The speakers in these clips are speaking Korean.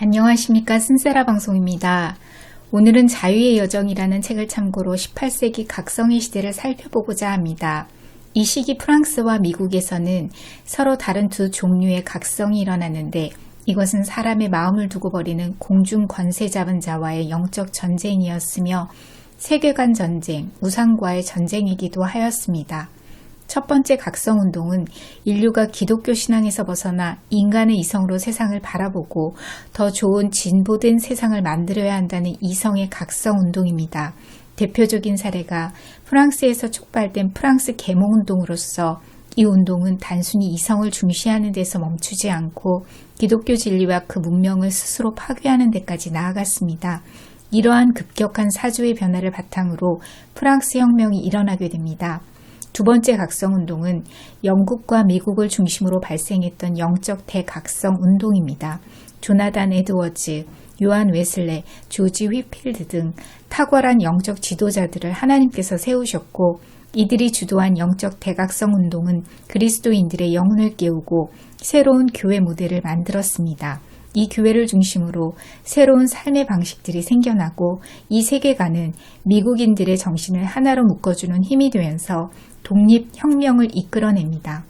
안녕하십니까 쓴세라 방송입니다. 오늘은 자유의 여정이라는 책을 참고로 18세기 각성의 시대를 살펴보고자 합니다. 이 시기 프랑스와 미국에서는 서로 다른 두 종류의 각성이 일어났는데 이것은 사람의 마음을 두고 벌이는 공중 권세 잡은 자와의 영적 전쟁이었으며 세계관 전쟁, 우상과의 전쟁이기도 하였습니다. 첫 번째 각성 운동은 인류가 기독교 신앙에서 벗어나 인간의 이성으로 세상을 바라보고 더 좋은 진보된 세상을 만들어야 한다는 이성의 각성 운동입니다. 대표적인 사례가 프랑스에서 촉발된 프랑스 계몽 운동으로서 이 운동은 단순히 이성을 중시하는 데서 멈추지 않고 기독교 진리와 그 문명을 스스로 파괴하는 데까지 나아갔습니다. 이러한 급격한 사주의 변화를 바탕으로 프랑스 혁명이 일어나게 됩니다. 두 번째 각성 운동은 영국과 미국을 중심으로 발생했던 영적 대각성 운동입니다. 조나단 에드워즈, 요한 웨슬레, 조지 휘필드 등 탁월한 영적 지도자들을 하나님께서 세우셨고 이들이 주도한 영적 대각성 운동은 그리스도인들의 영혼을 깨우고 새로운 교회 모델을 만들었습니다. 이 교회를 중심으로 새로운 삶의 방식들이 생겨나고 이 세계관은 미국인들의 정신을 하나로 묶어주는 힘이 되면서 독립혁명을 이끌어냅니다.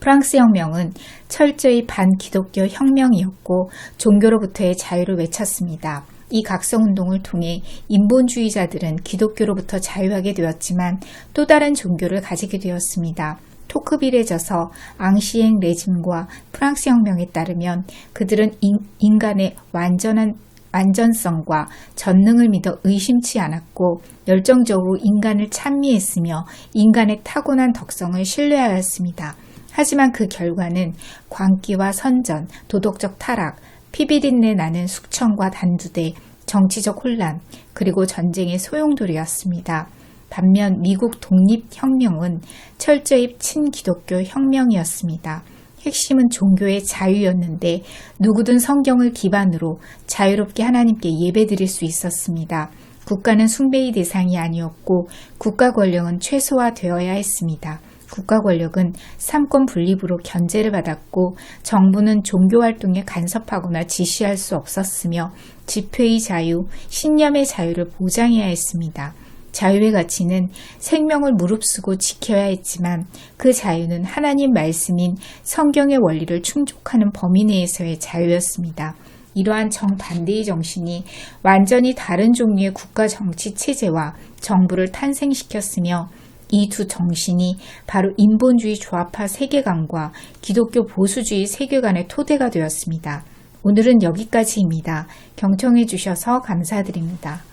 프랑스 혁명은 철저히 반기독교 혁명이었고 종교로부터의 자유를 외쳤습니다. 이 각성운동을 통해 인본주의자들은 기독교로부터 자유하게 되었지만 또 다른 종교를 가지게 되었습니다. 토크빌해져서 앙시행 레짐과 프랑스 혁명에 따르면 그들은 인, 간의 완전한 완전성과 전능을 믿어 의심치 않았고 열정적으로 인간을 찬미했으며 인간의 타고난 덕성을 신뢰하였습니다. 하지만 그 결과는 광기와 선전, 도덕적 타락, 피비린내 나는 숙청과 단두대, 정치적 혼란, 그리고 전쟁의 소용돌이였습니다. 반면 미국 독립혁명은 철저히 친기독교 혁명이었습니다. 핵심은 종교의 자유였는데 누구든 성경을 기반으로 자유롭게 하나님께 예배드릴 수 있었습니다. 국가는 숭배의 대상이 아니었고 국가 권력은 최소화되어야 했습니다. 국가 권력은 삼권 분립으로 견제를 받았고 정부는 종교 활동에 간섭하거나 지시할 수 없었으며 집회의 자유, 신념의 자유를 보장해야 했습니다. 자유의 가치는 생명을 무릅쓰고 지켜야 했지만 그 자유는 하나님 말씀인 성경의 원리를 충족하는 범위 내에서의 자유였습니다. 이러한 정반대의 정신이 완전히 다른 종류의 국가 정치 체제와 정부를 탄생시켰으며 이 두 정신이 바로 인본주의 조합화 세계관과 기독교 보수주의 세계관의 토대가 되었습니다. 오늘은 여기까지입니다. 경청해 주셔서 감사드립니다.